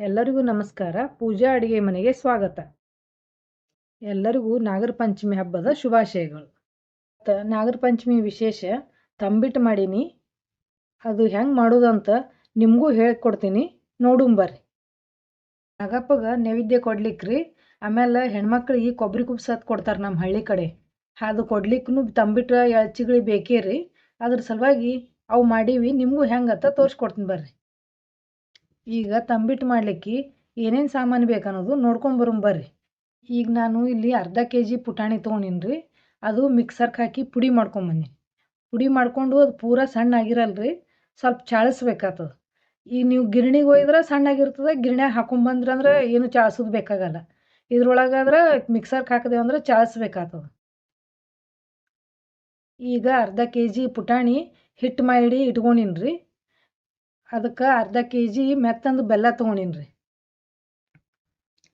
ಎಲ್ಲರಿಗೂ ನಮಸ್ಕಾರ. ಪೂಜಾ ಅಡುಗೆ ಮನೆಗೆ ಸ್ವಾಗತ. ಎಲ್ಲರಿಗೂ ನಾಗರ ಪಂಚಮಿ ಹಬ್ಬದ ಶುಭಾಶಯಗಳು. ನಾಗರ ಪಂಚಮಿ ವಿಶೇಷ ತಂಬಿಟ್ಟು ಮಾಡೀನಿ. ಅದು ಹೆಂಗೆ ಮಾಡೋದಂತ ನಿಮಗೂ ಹೇಳ್ಕೊಡ್ತೀನಿ. ನೋಡುಂಬರ್ರಿ ಬರ್ರಿ. ನಾಗಪ್ಪಗ ನೈವೇದ್ಯ ಕೊಡ್ಲಿಕ್ಕೆ ರೀ ಆಮೇಲೆ ಹೆಣ್ಮಕ್ಳಿಗೆ ಕೊಬ್ಬರಿ ಕುಬ್ಸತ್ ಕೊಡ್ತಾರೆ ನಮ್ಮ ಹಳ್ಳಿ ಕಡೆ. ಅದು ಕೊಡ್ಲಿಕ್ಕೂ ತಂಬಿಟ್ಟು ಎಳ್ಚಿಗಳು ಬೇಕೇ ರೀ ಅದ್ರ ಸಲುವಾಗಿ ಅವು ಮಾಡೀವಿ. ನಿಮಗೂ ಹೆಂಗತ್ತ ತೋರಿಸ್ಕೊಡ್ತೀನಿ ಬರ್ರಿ. ಈಗ ತಂಬಿಟ್ಟು ಮಾಡ್ಲಿಕ್ಕೆ ಏನೇನು ಸಾಮಾನು ಬೇಕನ್ನೋದು ನೋಡ್ಕೊಂಬರು ಬರ್ರಿ. ಈಗ ನಾನು ಇಲ್ಲಿ ಅರ್ಧ ಕೆ ಜಿ ಪುಟಾಣಿ ತೊಗೊಂಡಿನಿ ರೀ ಅದು ಮಿಕ್ಸರ್ಗೆ ಹಾಕಿ ಪುಡಿ ಮಾಡ್ಕೊಂಬನ್ನಿ ಪುಡಿ ಮಾಡಿಕೊಂಡು ಅದು ಪೂರ ಸಣ್ಣ ಆಗಿರಲ್ಲ ರೀ ಸ್ವಲ್ಪ ಚಾಳಿಸ್ಬೇಕಾಗ್ತದೆ ಈಗ ನೀವು ಗಿರಣಿಗೆ ಒಯ್ದ್ರೆ ಸಣ್ಣಾಗಿರ್ತದೆ ಗಿರಣ್ಯಾಗ ಹಾಕೊಂಬಂದ್ರೆ ಅಂದ್ರೆ ಏನು ಚಾಳಿಸೋದು ಬೇಕಾಗಲ್ಲ. ಇದ್ರೊಳಗಾದ್ರೆ ಮಿಕ್ಸರ್ಗೆ ಹಾಕಿದೆವು ಅಂದ್ರೆ ಚಾಳಿಸ್ಬೇಕಾಗ್ತದೆ ಈಗ ಅರ್ಧ ಕೆ ಜಿ ಪುಟಾಣಿ ಹಿಟ್ಟು ಮಾಡಿ ಇಟ್ಕೊಂಡಿನಿ ರೀ ಅದಕ್ಕೆ ಅರ್ಧ ಕೆ ಜಿ ಮೆತ್ತಂದು ಬೆಲ್ಲ ತೊಗೊಂಡಿನಿ ರೀ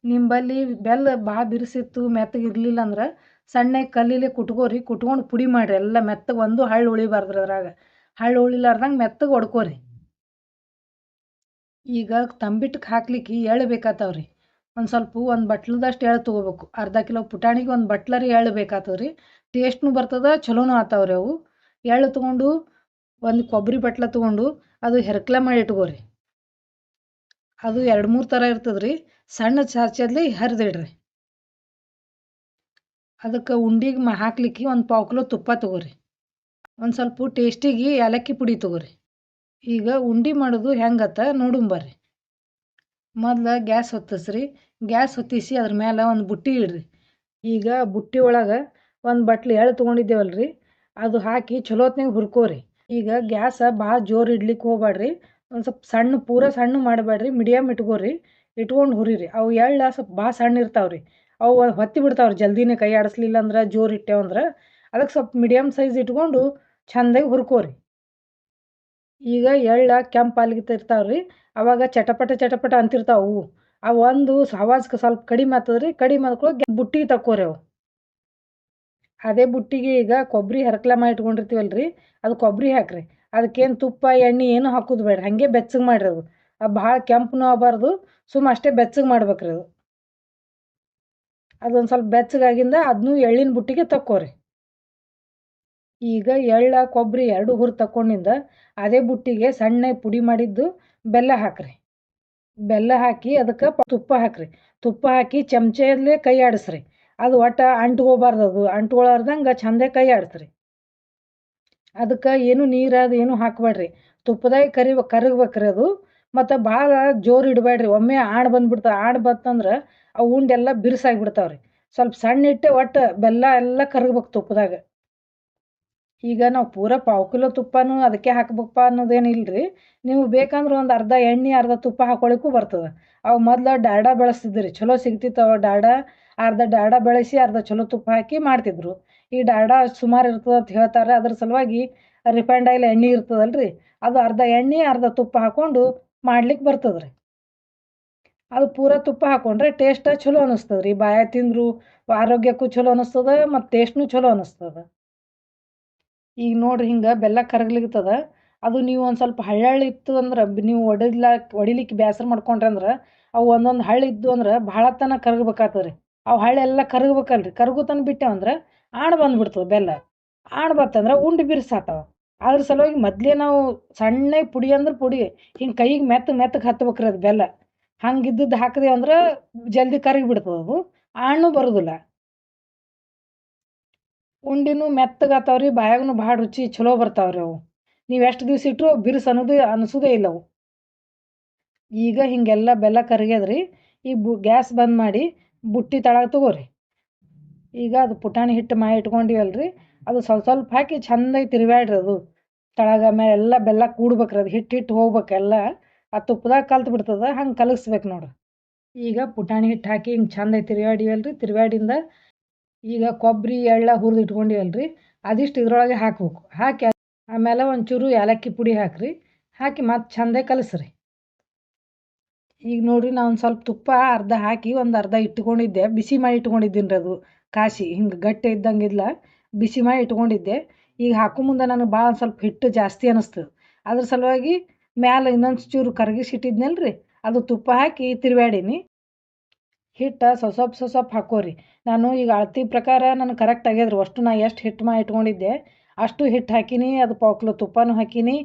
ನಿಂಬಲ್ಲಿ ಬೆಲ್ಲ ಭಾಳ ಬಿರುಸಿತ್ತು ಮೆತ್ತಗೆ ಇರಲಿಲ್ಲ ಅಂದ್ರೆ ಸಣ್ಣ ಕಲ್ಲಿಲೆ ಕುಟ್ಕೋರಿ, ಕುಟ್ಕೊಂಡು ಪುಡಿ ಮಾಡಿರಿ. ಎಲ್ಲ ಮೆತ್ತಗೆ ಒಂದು ಹಳ್ಳು ಉಳಿಬಾರ್ದು ಅದ್ರಾಗ. ಹಳ್ಳು ಉಳಿಲಾರ್ದಂಗೆ ಮೆತ್ತಗೆ ಹೊಡ್ಕೋರಿ ಈಗ ತಂಬಿಟ್ಟಕ್ಕೆ ಹಾಕ್ಲಿಕ್ಕೆ ಎಳ್ಳು ಬೇಕಾತಾವ್ರಿ. ಒಂದು ಸ್ವಲ್ಪ ಒಂದು ಬಟ್ಲದಷ್ಟು ಎಳ್ಳು ತೊಗೋಬೇಕು. ಅರ್ಧ ಕಿಲೋ ಪುಟಾಣಿಗೆ ಒಂದು ಬಟ್ಲರಿ ಎಳ್ಳು ಬೇಕಾತವ್ರಿ. ರೀ ಟೇಸ್ಟ್ನು ಬರ್ತದೆ, ಚಲೋನೂ ಆತಾವ್ರಿ ಅವು. ಎಳ್ಳು ತೊಗೊಂಡು, ಒಂದು ಕೊಬ್ಬರಿ ಬಟ್ಲ ತೊಗೊಂಡು ಅದು ಹೆರ್ಕ್ಲ ಮಾಡಿ ಇಟ್ಕೋರಿ. ಅದು ಎರಡು ಮೂರು ಥರ ಇರ್ತದ್ರಿ. ಸಣ್ಣ ಚಾಚಲ್ಲಿ ಹರಿದಿಡ್ರಿ ಅದಕ್ಕೆ ಉಂಡಿಗೆ ಹಾಕ್ಲಿಕ್ಕೆ ಒಂದು ಪಾವು ಕಿಲೋ ತುಪ್ಪ ತೊಗೋರಿ. ಒಂದು ಸ್ವಲ್ಪ ಟೇಸ್ಟಿಗೆ ಏಲಕ್ಕಿ ಪುಡಿ ತೊಗೋರಿ. ಈಗ ಉಂಡೆ ಮಾಡೋದು ಹೆಂಗತ್ತ ನೋಡುಂಬರ್ರಿ ಮೊದಲು ಗ್ಯಾಸ್ ಹೊತ್ತಿಸ್ರಿ. ಗ್ಯಾಸ್ ಹೊತ್ತಿಸಿ ಅದ್ರ ಮೇಲೆ ಒಂದು ಬುಟ್ಟಿ ಇಡ್ರಿ. ಈಗ ಬುಟ್ಟಿ ಒಳಗೆ ಒಂದು ಬಟ್ಲು ಎಳ್ಳು ತೊಗೊಂಡಿದ್ದೇವಲ್ರಿ. ಅದು ಹಾಕಿ ಚಲೋತ್ನಾಗ ಹುರ್ಕೋರಿ. ಈಗ ಗ್ಯಾಸ ಭಾಳ ಜೋರು ಇಡ್ಲಿಕ್ಕೆ ಹೋಗ್ಬ್ಯಾಡ್ರಿ. ಒಂದು ಸ್ವಲ್ಪ ಸಣ್ಣ, ಪೂರ ಸಣ್ಣ ಮಾಡಬೇಡ್ರಿ ಮೀಡಿಯಮ್ ಇಟ್ಕೋರಿ, ಇಟ್ಕೊಂಡು ಹುರಿರಿ. ಅವು ಎಳ್ಳು ಸ್ವಲ್ಪ ಭಾಳ ಸಣ್ಣ ಇರ್ತಾವ್ರಿ. ಅವು ಹೊತ್ತಿ ಬಿಡ್ತಾವ್ರಿ, ಜಲ್ದಿನೇ ಕೈ ಆಡಿಸ್ಲಿಲ್ಲ ಅಂದ್ರೆ ಜೋರು ಇಟ್ಟೇವಂದ್ರೆ ಅದಕ್ಕೆ ಸ್ವಲ್ಪ ಮೀಡಿಯಮ್ ಸೈಜ್ ಇಟ್ಕೊಂಡು ಚೆಂದಾಗಿ ಹುರ್ಕೋರಿ. ಈಗ ಎಳ್ಳು ಕೆಂಪು ಆಲ್ಗಿತಿರ್ತಾವೆ ರೀ ಅವಾಗ ಚಟಪಟ ಚಟಪಟ ಅಂತಿರ್ತಾವೆ ಅವು. ಒಂದು ಆವಾಜ್ ಸ್ವಲ್ಪ ಕಡಿಮೆ ಆಗ್ತದ್ರಿ ಕಡಿಮೆ ಆದ್ಕೊಳ್ಳೋ ಬುಟ್ಟಿಗೆ ತಕ್ಕೋರಿ ಅವು. ಅದೇ ಬುಟ್ಟಿಗೆ ಈಗ ಕೊಬ್ಬರಿ ಹರಕ್ಲ ಮಾಡಿ ಇಟ್ಕೊಂಡಿರ್ತೀವಲ್ಲ ರೀ ಅದು ಕೊಬ್ಬರಿ ಹಾಕಿರಿ. ಅದಕ್ಕೇನು ತುಪ್ಪ, ಎಣ್ಣೆ ಏನು ಹಾಕೋದು ಬೇಡ ಹಾಗೆ ಬೆಚ್ಚಗೆ ಮಾಡಿರಿ ಅದು. ಅದು ಭಾಳ ಕೆಂಪನೂ ಆಗಬಾರ್ದು. ಸುಮ್ಮ ಅಷ್ಟೇ ಬೆಚ್ಚಗೆ ಮಾಡ್ಬೇಕ್ರಿ ಅದು. ಅದೊಂದು ಸ್ವಲ್ಪ ಬೆಚ್ಚಗಾಗಿಂದ ಅದನ್ನೂ ಎಳ್ಳಿನ ಬುಟ್ಟಿಗೆ ತಕ್ಕೋರಿ. ಈಗ ಎಳ್ಳ ಕೊಬ್ಬರಿ ಎರಡು ಹುರು ತಕ್ಕೊಂಡಿಂದ ಅದೇ ಬುಟ್ಟಿಗೆ ಸಣ್ಣ ಪುಡಿ ಮಾಡಿದ್ದು ಬೆಲ್ಲ ಹಾಕ್ರಿ. ಬೆಲ್ಲ ಹಾಕಿ ಅದಕ್ಕೆ ತುಪ್ಪ ಹಾಕ್ರಿ. ತುಪ್ಪ ಹಾಕಿ ಚಮಚಲ್ಲೇ ಕೈ ಆಡಿಸ್ರಿ. ಅದು ಒಟ್ಟು ಅಂಟ್ಕೋಬಾರ್ದು ಅದು. ಅಂಟ್ಕೊಳಾರ್ದಂಗೆ ಚಂದ ಕೈ ಆಡ್ತ್ರಿ ಅದಕ್ಕೆ ಏನು ನೀರು ಅದು ಏನು ಹಾಕಬೇಡ್ರಿ. ತುಪ್ಪದಾಗ ಕರಿ ಕರಗ್ಬೇಕ್ರಿ ಅದು. ಮತ್ತು ಭಾಳ ಜೋರು ಇಡಬೇಡ್ರಿ. ಒಮ್ಮೆ ಆಣ್ ಬಂದ್ಬಿಡ್ತಾವೆ ಆಣ್ ಬಂತಂದ್ರೆ ಅವು ಉಂಡೆಲ್ಲ ಬಿರುಸಾಗಿ ರೀ ಸ್ವಲ್ಪ ಸಣ್ಣ ಇಟ್ಟೆ ಒಟ್ಟು ಬೆಲ್ಲ ಎಲ್ಲ ಕರಗ್ಬೇಕು ತುಪ್ಪದಾಗ. ಈಗ ನಾವು ಪೂರ ಪಾವು ಕಿಲೋ ತುಪ್ಪನೂ ಅದಕ್ಕೆ ಹಾಕ್ಬೇಕಪ್ಪ ಅನ್ನೋದೇನಿಲ್ಲ ರೀ ನೀವು ಬೇಕಂದ್ರೆ ಒಂದು ಅರ್ಧ ಎಣ್ಣೆ, ಅರ್ಧ ತುಪ್ಪ ಹಾಕೊಳಿಕ್ಕೂ ಬರ್ತದೆ. ಅವು ಮೊದ್ಲು ಡಾಡಾ ಬೆಳೆಸ್ತಿದ್ರಿ ಚಲೋ ಸಿಗ್ತಿತ್ತು ಅವ ಡಾಲ್ಡ ಅರ್ಧ ಡಾಡ ಬೆಳೆಸಿ ಅರ್ಧ ಚಲೋ ತುಪ್ಪ ಹಾಕಿ ಮಾಡ್ತಿದ್ರು. ಈ ಡಾಲ್ಡ ಸುಮಾರು ಇರ್ತದ ಅಂತ ಹೇಳ್ತಾರೆ. ಅದ್ರ ಸಲುವಾಗಿ ರಿಫೈಂಡ್ ಆಯಿಲ್ ಎಣ್ಣೆ ಇರ್ತದಲ್ಲ ರೀ ಅದು ಅರ್ಧ ಎಣ್ಣೆ, ಅರ್ಧ ತುಪ್ಪ ಹಾಕೊಂಡು ಮಾಡ್ಲಿಕ್ಕೆ ಬರ್ತದ್ರಿ. ಅದು ಪೂರ ತುಪ್ಪ ಹಾಕೊಂಡ್ರೆ ಟೇಸ್ಟ ಚಲೋ ಅನಿಸ್ತದ್ರಿ. ಬಾಯ ತಿಂದ್ರು ಆರೋಗ್ಯಕ್ಕೂ ಚಲೋ ಅನಿಸ್ತದ ಮತ್ತು ಟೇಸ್ಟ್ನು ಚಲೋ ಅನಿಸ್ತದ. ಈಗ ನೋಡ್ರಿ ಹಿಂಗೆ ಬೆಲ್ಲ ಕರಗ್ಲಿಕ್ತದ. ಅದು ನೀವು ಒಂದು ಸ್ವಲ್ಪ ಹಳ್ಳಿ ಇತ್ತು ಅಂದ್ರೆ ನೀವು ಒಡಿಲಾಕ್ ಒಡಿಲಿಕ್ಕೆ ಬೇಸರ ಮಾಡ್ಕೊಂಡ್ರೆ ಅಂದ್ರೆ ಅವು ಒಂದೊಂದು ಹಳ್ಳಿ ಇದ್ದು ಅಂದ್ರೆ ಭಾಳ ತನ ಕರಗಬೇಕಾತದ ರೀ ಅವು ಹಳ್ಳೆಲ್ಲ ಕರಗ್ಬೇಕಲ್ರಿ. ಕರಗುತನ ಬಿಟ್ಟೆವಂದ್ರೆ ಆಣ ಬಂದ್ಬಿಡ್ತದೆ ಬೆಲ್ಲ. ಆಣ್ ಬತ್ತಂದ್ರೆ ಉಂಡು ಬಿರ್ಸಾತವ. ಅದ್ರ ಸಲುವಾಗಿ ಮೊದಲೇ ನಾವು ಸಣ್ಣಗೆ ಪುಡಿ ಅಂದ್ರೆ ಪುಡಿ, ಹಿಂಗೆ ಕೈಗೆ ಮೆತ್ತಗೆ ಮೆತ್ತಗೆ ಹತ್ಬೇಕ್ರಿ ಅದು ಬೆಲ್ಲ. ಹಂಗೆ ಇದ್ದದ್ದು ಹಾಕಿದೆ ಅಂದ್ರೆ ಜಲ್ದಿ ಕರಗಿ ಬಿಡ್ತದೆ ಅದು. ಆಣ್ಣು ಬರೋದಿಲ್ಲ. ಉಂಡಿನೂ ಮೆತ್ತಗೆ ಆತಾವ ರೀ ಬಾಯಾಗೂ ಭಾಳ ರುಚಿ ಚಲೋ ಬರ್ತಾವ್ರಿ ಅವು. ನೀವು ಎಷ್ಟು ದಿವ್ಸ ಇಟ್ಟರು ಬಿರುಸು ಅನ್ನೋದು ಅನಿಸೋದೇ ಇಲ್ಲ ಅವು. ಈಗ ಹೀಗೆಲ್ಲ ಬೆಲ್ಲ ಕರಗ್ಯದ್ರಿ, ಈ ಬು ಗ್ಯಾಸ್ ಬಂದ್ ಮಾಡಿ ಬುಟ್ಟಿ ತಳಗ ತಗೋರಿ. ಈಗ ಅದು ಪುಟಾಣಿ ಹಿಟ್ಟು ಮಾಡಿ ಇಟ್ಕೊಂಡಿವಲ್ರಿ ಅದು ಸ್ವಲ್ಪ ಸ್ವಲ್ಪ ಹಾಕಿ ಚೆಂದಾಗಿ ತಿರುವ್ಯಾಡ್ರಿ ಅದು. ತಳಗ ಮೇಲೆ ಎಲ್ಲ ಬೆಲ್ಲ ಕೂಡ್ಬೇಕ್ರಿ ಅದು. ಹಿಟ್ಟು ಹಿಟ್ಟು ಹೋಗ್ಬೇಕೆಲ್ಲ ಆ ತುಪ್ಪದಾಗ ಕಲ್ತು ಬಿಡ್ತದೆ. ಹಂಗೆ ಕಲಸ್ಬೇಕು ನೋಡ್ರಿ. ಈಗ ಪುಟಾಣಿ ಹಿಟ್ಟು ಹಾಕಿ ಹಿಂಗೆ ಚೆಂದಾಗಿ ತಿರುವಾಡಿವಲ್ಲ ರೀ ತಿರುವಾಡಿಂದ ಈಗ ಕೊಬ್ಬರಿ ಎಳ್ಳ ಹುರಿದು ಇಟ್ಕೊಂಡಿವಲ್ರಿ ಅದಿಷ್ಟು ಇದ್ರೊಳಗೆ ಹಾಕ್ಬೇಕು. ಹಾಕಿ ಆಮೇಲೆ ಒಂಚೂರು ಏಲಕ್ಕಿ ಪುಡಿ ಹಾಕ್ರಿ. ಹಾಕಿ ಮತ್ತೆ ಚೆಂದಾಗಿ ಕಲಸ್ರಿ. ಈಗ ನೋಡಿರಿ ನಾನು ಸ್ವಲ್ಪ ತುಪ್ಪ ಅರ್ಧ ಹಾಕಿ ಒಂದು ಅರ್ಧ ಇಟ್ಕೊಂಡಿದ್ದೆ. ಬಿಸಿ ಮಾಡಿ ಇಟ್ಕೊಂಡಿದ್ದೀನಿ ರೀ ಅದು ಕಾಸಿ ಹಿಂಗೆ ಗಟ್ಟಿ ಇದ್ದಂಗಿಲ್ಲ ಬಿಸಿ ಮಾಡಿ ಇಟ್ಕೊಂಡಿದ್ದೆ. ಈಗ ಹಾಕೋ ಮುಂದೆ ನನಗೆ ಭಾಳ ಒಂದು ಸ್ವಲ್ಪ ಹಿಟ್ಟು ಜಾಸ್ತಿ ಅನ್ನಿಸ್ತದೆ ಅದ್ರ ಸಲುವಾಗಿ ಮ್ಯಾಲೆ ಇನ್ನೊಂದು ಚೂರು ಕರಗಿಸಿ ಇಟ್ಟಿದ್ನಲ್ಲ ರೀ ಅದು ತುಪ್ಪ ಹಾಕಿ ತಿರುವಾಡೀನಿ ಹಿಟ್ಟು ಸೊಸೊಪ್ ಸೊಸೊಪ್ ಹಾಕೋರಿ. ನಾನು ಈಗ ಅಳತಿ ಪ್ರಕಾರ ನನಗೆ ಕರೆಕ್ಟ್ ಆಗ್ಯದ್ರಿ. ಅಷ್ಟು ನಾ ಎಷ್ಟು ಹಿಟ್ಟು ಮಾಡಿ ಇಟ್ಕೊಂಡಿದ್ದೆ ಅಷ್ಟು ಹಿಟ್ಟು ಹಾಕೀನಿ. ಅದು ಪಾವು ಕಿಲೋ ತುಪ್ಪನೂ ಹಾಕೀನಿ.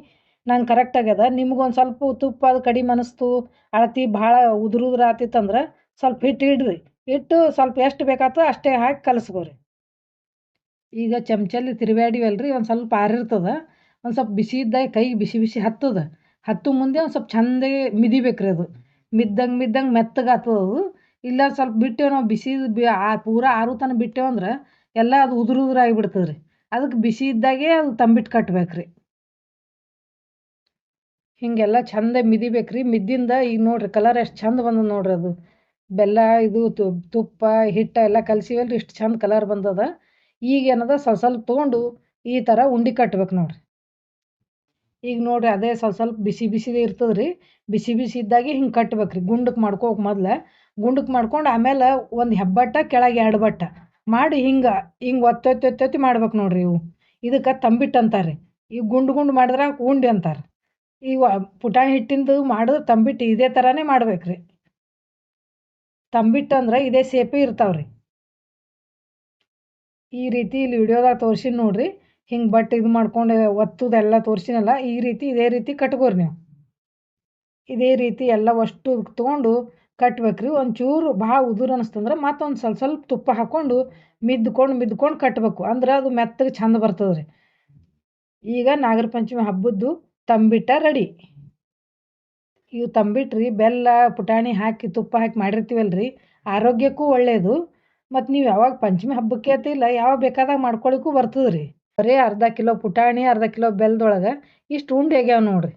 ನಂಗೆ ಕರೆಕ್ಟ್ ಆಗ್ಯದ. ನಿಮ್ಗೊಂದು ಸ್ವಲ್ಪ ತುಪ್ಪ ಅದು ಕಡಿಮೆ ಅನಿಸ್ತು ಅಳತಿ ಭಾಳ ಉದುರು ಉದುರು ಆತಿತ್ತಂದ್ರೆ ಸ್ವಲ್ಪ ಹಿಟ್ಟು ಇಡ್ರಿ. ಇಟ್ಟು ಸ್ವಲ್ಪ ಎಷ್ಟು ಬೇಕಾಗ್ತದೆ ಅಷ್ಟೇ ಹಾಕಿ ಕಲಸ್ಕೋರಿ. ಈಗ ಚಮಚಲ್ಲಿ ತಿರುವಾಡಿವಲ್ರಿ ಒಂದು ಸ್ವಲ್ಪ ಆರಿರ್ತದೆ. ಒಂದು ಸ್ವಲ್ಪ ಬಿಸಿ ಇದ್ದಾಗ ಕೈಗೆ ಬಿಸಿ ಬಿಸಿ ಹತ್ತದ. ಹತ್ತು ಮುಂದೆ ಒಂದು ಸ್ವಲ್ಪ ಚಂದಾಗಿ ಮಿದಿಬೇಕ್ರಿ ಅದು. ಮಿದ್ದಂಗೆ ಮಿದ್ದಂಗೆ ಮೆತ್ತಗೆ ಅದು. ಇಲ್ಲ ಸ್ವಲ್ಪ ಬಿಟ್ಟೇವೆ ನಾವು ಬಿಸಿ ಬಿ ಆ ಪೂರ ಆರು ತನಕ ಬಿಟ್ಟೇವಂದ್ರೆ ಎಲ್ಲ ಅದು ಉದುರು ಉದುರು ಬಿಡ್ತದೆ ಅದಕ್ಕೆ ಬಿಸಿ ಇದ್ದಾಗೆ ಅದು ತಂಬಿಟ್ಟು ಕಟ್ಬೇಕು ರೀ ಹೀಗೆಲ್ಲ ಚಂದ ಮಿದಿಬೇಕು ರೀ ಮಿದ್ದಿಂದ ಈಗ ನೋಡಿರಿ ಕಲರ್ ಎಷ್ಟು ಚಂದ ಬಂದದ ನೋಡ್ರಿ ಅದು. ಬೆಲ್ಲ, ಇದು ತುಪ್ಪ, ಹಿಟ್ಟು ಎಲ್ಲ ಕಲಸಿವಲ್ರಿ ಇಷ್ಟು ಚಂದ ಕಲರ್ ಬಂದದ. ಈಗ ಏನದ ಸ್ವಲ್ಪ ಸ್ವಲ್ಪ ತೊಗೊಂಡು ಈ ಥರ ಉಂಡಿ ಕಟ್ಬೇಕು ನೋಡ್ರಿ. ಈಗ ನೋಡ್ರಿ ಅದೇ ಸ್ವಲ್ಪ ಸ್ವಲ್ಪ ಬಿಸಿ ಬಿಸಿದೇ ಇರ್ತದೆ ರೀ ಬಿಸಿ ಬಿಸಿ ಇದ್ದಾಗೆ ಹಿಂಗೆ ಕಟ್ಬೇಕು ರೀ ಗುಂಡಕ್ಕೆ ಮಾಡ್ಕೋಕೆ ಮೊದ್ಲು. ಗುಂಡಕ್ಕೆ ಮಾಡ್ಕೊಂಡು ಆಮೇಲೆ ಒಂದು ಹೆಬ್ಬಟ್ಟ, ಕೆಳಗೆ ಎರಡು ಬಟ್ಟ. ಮಾಡಿ ಹಿಂಗೆ ಹಿಂಗೆ ಒತ್ತೊತ್ತಿ ಒತ್ತೊತ್ತಿ ಮಾಡ್ಬೇಕು ನೋಡ್ರಿ ಇವು. ಇದಕ್ಕೆ ತಂಬಿಟ್ಟು ಅಂತಾರೆ ಈ ಗುಂಡು ಗುಂಡು ಮಾಡಿದ್ರೆ ಉಂಡೆ ಅಂತಾರೆ. ಇವ ಪುಟಾಣಿ ಹಿಟ್ಟಿಂದು ಮಾಡೋದು ತಂಬಿಟ್ಟು ಇದೇ ಥರನೇ ಮಾಡ್ಬೇಕು ರೀ ತಂಬಿಟ್ಟು ಅಂದ್ರೆ ಇದೇ ಸೇಪೇ ಇರ್ತಾವೆ ರೀ ಈ ರೀತಿ ಇಲ್ಲಿ ವಿಡಿಯೋದಾಗ ತೋರಿಸಿ ನೋಡ್ರಿ. ಹಿಂಗೆ ಬಟ್ ಇದು ಮಾಡ್ಕೊಂಡು ಒತ್ತುದೆಲ್ಲ ತೋರಿಸಿನಲ್ಲ, ಈ ರೀತಿ ಇದೇ ರೀತಿ ಕಟ್ಕೋರಿ ನೀವು. ಇದೇ ರೀತಿ ಎಲ್ಲ ಅಷ್ಟು ತೊಗೊಂಡು ಕಟ್ಬೇಕ್ರಿ. ಒಂಚೂರು ಭಾಳ ಉದುರು ಅನಿಸ್ತಂದ್ರೆ ಮತ್ತೊಂದು ಸ್ವಲ್ಪ ಸ್ವಲ್ಪ ತುಪ್ಪ ಹಾಕ್ಕೊಂಡು ಮಿದ್ಕೊಂಡು ಮಿದ್ಕೊಂಡು ಕಟ್ಟಬೇಕು ಅಂದ್ರೆ ಅದು ಮೆತ್ತಗೆ ಚಂದ ಬರ್ತದೆ ರೀ ಈಗ ನಾಗರ ಪಂಚಮಿ ಹಬ್ಬದ್ದು ತಂಬಿಟ್ಟ ರೆಡಿ. ಇವು ತಂಬಿಟ್ರಿ, ಬೆಲ್ಲ, ಪುಟಾಣಿ ಹಾಕಿ, ತುಪ್ಪ ಹಾಕಿ ಮಾಡಿರ್ತೀವಲ್ರಿ, ಆರೋಗ್ಯಕ್ಕೂ ಒಳ್ಳೆಯದು ಮತ್ತು ನೀವು ಯಾವಾಗ ಪಂಚಮಿ ಹಬ್ಬಕ್ಕೆ ಅಂತಿಲ್ಲ ಯಾವಾಗ ಬೇಕಾದಾಗ ಮಾಡ್ಕೊಳ್ಳಿಕ್ಕೂ ಬರ್ತದೆ ರೀ ಬರೀ ಅರ್ಧ ಕಿಲೋ ಪುಟಾಣಿ, ಅರ್ಧ ಕಿಲೋ ಬೆಲ್ಲದೊಳಗೆ ಇಷ್ಟು ಉಂಡೆ ಆಗ್ಯಾವ ನೋಡಿರಿ.